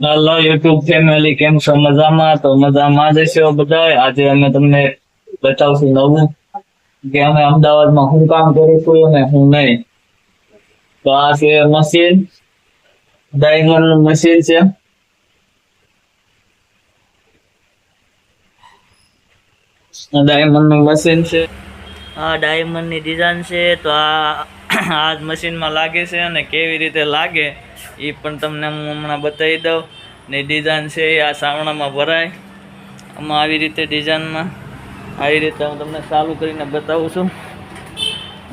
Hello YouTube family કેમ છો? મજામાં? તો મજામાં જ છો બધા આજે અમે તમને બતાવશું નવું કે અમે અમદાવાદમાં શું કામ કરીશું અને શું નહીં. તો આ છે મશીન ડાયમંડ મશીન છે. ડાયમંડનું મશીન છે. આ ડાયમંડની ડિઝાઇન છે. તો આ આ મશીનમાં લાગે છે અને કેવી રીતે લાગે? એ પણ તમને હું હમણાં બતાવી દઉં. ને ડિઝાઇન છે એ આ સાવણામાં ભરાય. આમાં આવી રીતે ડિઝાઇનમાં આવી રીતે હું તમને ચાલુ કરીને બતાવું છું.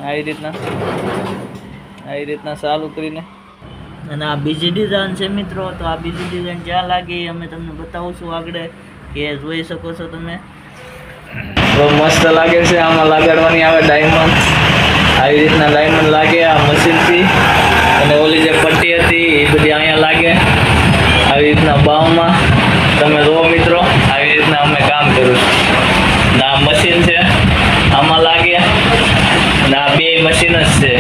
આવી રીતના. આવી રીતના ચાલુ કરીને. અને આ બીજી ડિઝાઇન છે મિત્રો, તો આ બીજી ડિઝાઇન જ્યાં લાગે અમે તમને બતાવું છું આગળ, કે જોઈ શકો છો તમે. તો મસ્ત લાગે છે, આમાં લગાડવાની આવે ડાયમંડ આવી રીતના ડાયમંડ લાગે બધી અહીંયા લાગે. આવી રીતના બાવમાં. તમે જુઓ મિત્રો, આવી રીતના અમે કામ કર્યું છે. આ મશીન છે, આમાં લાગે. ને આ બે મશીન જ છે.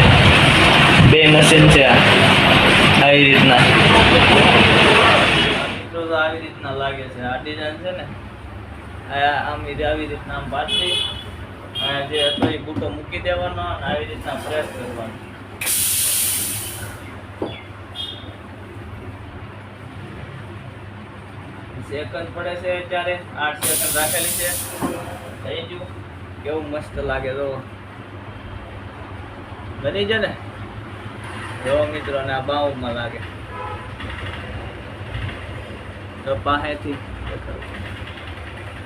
બે મશીન છે આવી રીતના. આવી રીતના લાગે છે. આ ડિઝાઇન છે ને આમ આવી રીતના આમ પાછી જે હતો એ બૂટો મૂકી દેવાનો આવી રીતના પ્રેસ કરવાનો. સેકન્ડ પડે છે અત્યારે, આઠ સેકન્ડ રાખેલી છે. થઈ ગયું. કેવું મસ્ત લાગે તો. બની છે ને? જો મિત્રો ને આ બાઉમાં લાગે. તો પાસેથી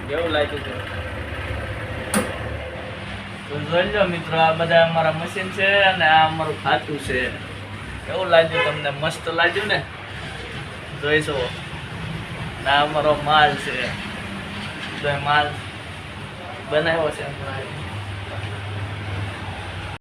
કેવું લાગ્યું તું તો જોઈ લો મિત્રો, આ બધા અમારા મશીન છે અને આ અમારું ખાતું છે. કેવું લાગ્યું તમને? મસ્ત લાગ્યું ને? જોઈ ને આ અમારો માલ છે માલ બનાવ્યો છે.